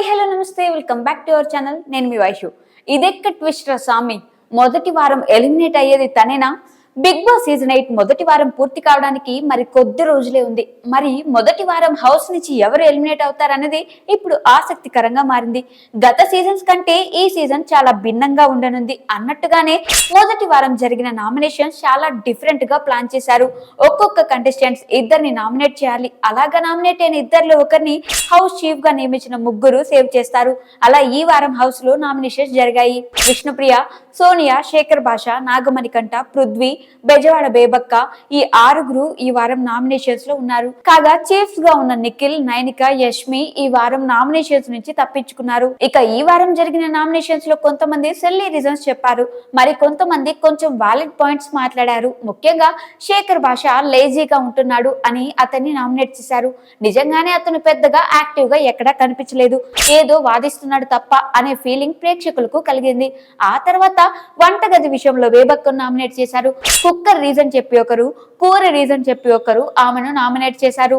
Hi hello namaste welcome back to our channel. నేను మీ Vaishu. ఇదెక్క twister స్వామి? మొదటి వారం ఎలిమినేట్ అయ్యేది తనేనా? బిగ్ బాస్ సీజన్ ఎయిట్ మొదటి వారం పూర్తి కావడానికి మరి కొద్ది రోజులే ఉంది. మరి మొదటి వారం హౌస్ నుంచి ఎవరు ఎలిమినేట్ అవుతారన్నది ఇప్పుడు ఆసక్తికరంగా మారింది. గత సీజన్స్ కంటే ఈ సీజన్ చాలా భిన్నంగా ఉండనుంది. అన్నట్టుగానే మొదటి వారం జరిగిన నామినేషన్స్ చాలా డిఫరెంట్గా ప్లాన్ చేశారు. ఒక్కొక్క కంటెస్టెంట్స్ ఇద్దరిని నామినేట్ చేయాలి. అలాగా నామినేట్ అయిన ఇద్దరిలో ఒకరిని హౌస్ చీఫ్గా నియమించిన ముగ్గురు సేవ్ చేస్తారు. అలా ఈ వారం హౌస్లో నామినేషన్స్ జరిగాయి. విష్ణుప్రియ సోనియా శేఖర్ భాష నాగమణికంఠ పృథ్వీ బెజవాడ బేబక్క ఈ ఆరుగురు ఈ వారం నామినేషన్స్లో ఉన్నారు. కాగా చీఫ్స్గా ఉన్న నిఖిల్ నైనిక యష్మి ఈ వారం నామినేషన్స్ నుంచి తప్పించుకున్నారు. ఇక ఈ వారం జరిగిన నామినేషన్స్లో కొంతమంది సెల్లీ రీజన్స్ చెప్పారు. మరి కొంతమంది కొంచెం వాలిడ్ పాయింట్స్ మాట్లాడారు. ముఖ్యంగా శేఖర్ భాష లేజీగా ఉంటున్నాడు అని అతన్ని నామినేట్ చేశారు. నిజంగానే అతను పెద్దగా యాక్టివ్గా ఎక్కడా కనిపించలేదు. ఏదో వాదిస్తున్నాడు తప్ప అనే ఫీలింగ్ ప్రేక్షకులకు కలిగింది. ఆ తర్వాత వంటగది విషయంలో వేబక్కను నామినేట్ చేశారు. కుక్కర్ రీజన్ చెప్పి ఒకరు కూర రీజన్ చెప్పి ఒకరు ఆమెను నామినేట్ చేశారు.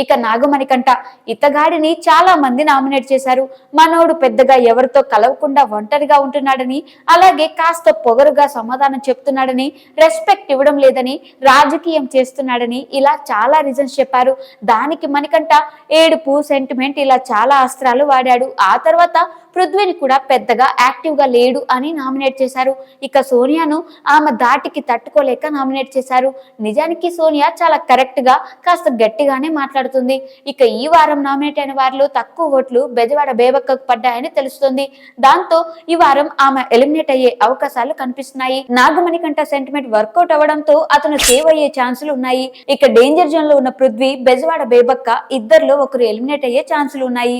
ఇక నాగమణికంట ఇతగాడిని చాలా మంది నామినేట్ చేశారు. మనోడు పెద్దగా ఎవరితో కలవకుండా ఒంటరిగా ఉంటున్నాడని అలాగే కాస్త పొగరుగా సమాధానం చెప్తున్నాడని రెస్పెక్ట్ ఇవ్వడం లేదని రాజకీయం చేస్తున్నాడని ఇలా చాలా రీజన్స్ చెప్పారు. దానికి మణికంట ఏడుపు సెంటిమెంట్ ఇలా చాలా అస్త్రాలు వాడాడు. ఆ తర్వాత పృథ్వీని కూడా పెద్దగా యాక్టివ్గా లేడు అని నామినేట్ చేశారు. ఇక సోనియాను ఆమె దాటికి తట్టుకోలేక నామినేట్ చేశారు. నిజానికి సోనియా చాలా కరెక్ట్గా కాస్త గట్టిగానే మాట్లాడుతుంది. ఇక ఈ వారం నామినేట్ అయిన వారిలో తక్కువ ఓట్లు బెజవాడ బేబక్కకు పడ్డాయని తెలుస్తుంది. దాంతో ఈ వారం ఆమె ఎలిమినేట్ అయ్యే అవకాశాలు కనిపిస్తున్నాయి. నాగమణి కంట సెంటిమెంట్ వర్కౌట్ అవ్వడంతో అతను సేవ్ అయ్యే ఛాన్సులు ఉన్నాయి. ఇక డేంజర్ జోన్లో ఉన్న పృథ్వీ బెజవాడ బేబక్క ఇద్దరిలో ఒకరు ఎలిమినేట్ అయ్యే ఛాన్సులు ఉన్నాయి.